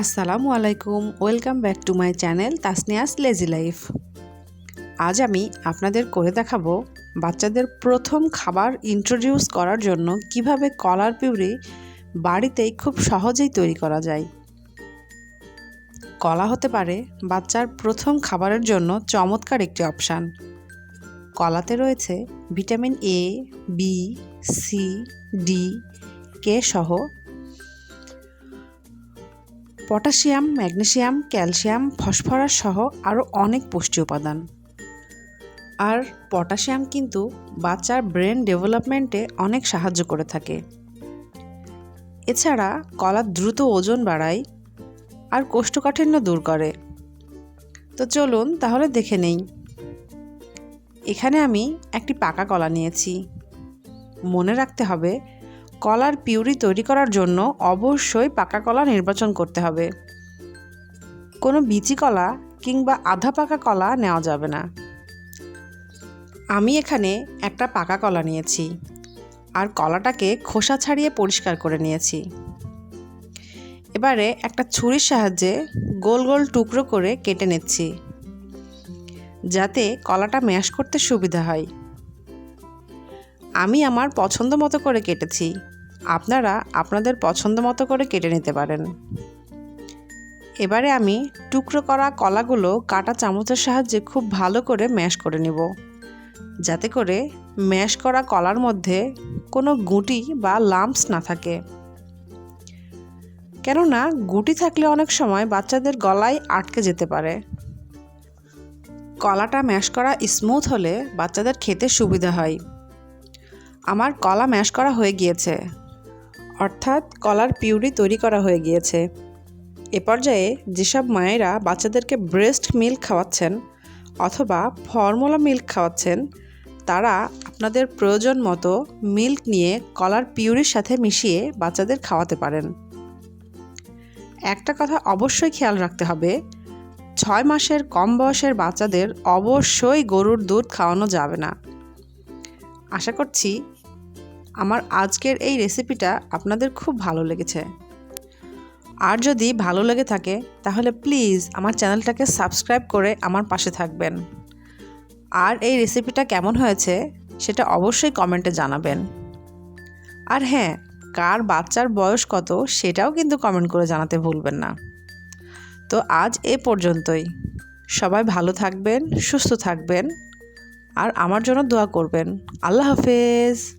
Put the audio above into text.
আসসালামু আলাইকুম, welcome back to my channel Tasnia's lazy life. আজ আমি আপনাদের করে দেখাবো বাচ্চাদের প্রথম খাবার ইন্ট্রোডিউস করার জন্য কীভাবে কলার পিউরি বাড়িতেই খুব সহজেই তৈরি করা যায়। কলা হতে পারে বাচ্চার প্রথম খাবারের জন্য চমৎকার একটি অপশান। কলাতে রয়েছে vitamin A B C D K সহ পটাশিয়াম, ম্যাগনেশিয়াম, ক্যালসিয়াম, ফসফরাস সহ আরও অনেক পুষ্টি উপাদান। আর পটাশিয়াম কিন্তু বাচ্চার ব্রেন ডেভেলপমেন্টে অনেক সাহায্য করে থাকে। এছাড়া কলা দ্রুত ওজন বাড়ায় আর কোষ্ঠকাঠিন্য দূর করে। তো চলুন তাহলে দেখে নেই। এখানে আমি একটি পাকা কলা নিয়েছি। মনে রাখতে হবে কলার পিউরি তৈরি করার জন্য অবশ্যই পাকা কলা নির্বাচন করতে হবে। কোনো বিচি কলা কিংবা আধা পাকা কলা নেওয়া যাবে না। আমি এখানে একটা পাকা কলা নিয়েছি আর কলাটাকে খোসা ছাড়িয়ে পরিষ্কার করে নিয়েছি। এবারে একটা ছুরির সাহায্যে গোল গোল টুকরো করে কেটে নিচ্ছি যাতে কলাটা ম্যাশ করতে সুবিধা হয়। আমি আমার পছন্দ মতো করে কেটেছি। আপনারা আপনাদের পছন্দ মতো করে কেটে নিতে পারেন। এবারে আমি টুকরো করা কলাগুলো কাটা চামচের সাহায্যে খুব ভালো করে ম্যাশ করে নেব। যাতে করে ম্যাশ করা কলার মধ্যে কোনো গুটি বা লাম্পস না থাকে। কেননা গুটি থাকলে অনেক সময় বাচ্চাদের গলায় আটকে যেতে পারে। কলাটা ম্যাশ করা স্মুথ হলে বাচ্চাদের খেতে সুবিধা হয়। আমার কলা ম্যাশ করা হয়ে গিয়েছে। অর্থাৎ কলার পিউরি তৈরি করা হয়ে গিয়েছে। এ পর্যায়ে যেসব মায়েরা বাচ্চাদেরকে ব্রেস্ট মিল্ক খাওয়াচ্ছেন অথবা ফর্মুলা মিল্ক খাওয়াচ্ছেন, তারা আপনাদের প্রয়োজন মতো মিল্ক নিয়ে কলার পিউরির সাথে মিশিয়ে বাচ্চাদের খাওয়াতে পারেন। একটা কথা অবশ্যই খেয়াল রাখতে হবে, ছয় মাসের কম বয়সের বাচ্চাদের অবশ্যই গরুর দুধ খাওয়ানো যাবে না। আশা করছি আমার আজকের এই রেসিপিটা আপনাদের খুব ভালো লেগেছে। আর যদি ভালো লেগে থাকে, তাহলে প্লিজ আমার চ্যানেলটাকে সাবস্ক্রাইব করে আমার পাশে থাকবেন। আর এই রেসিপিটা কেমন হয়েছে, সেটা অবশ্যই কমেন্টে জানাবেন। আর হ্যাঁ কার বাচ্চার বয়স কত, সেটাও কিন্তু কমেন্ট করে জানাতে ভুলবেন না। তো আজ এ পর্যন্তই। সবাই ভালো থাকবেন, সুস্থ থাকবেন, আর আমার জন্য দোয়া করবেন। আল্লাহ হাফেজ।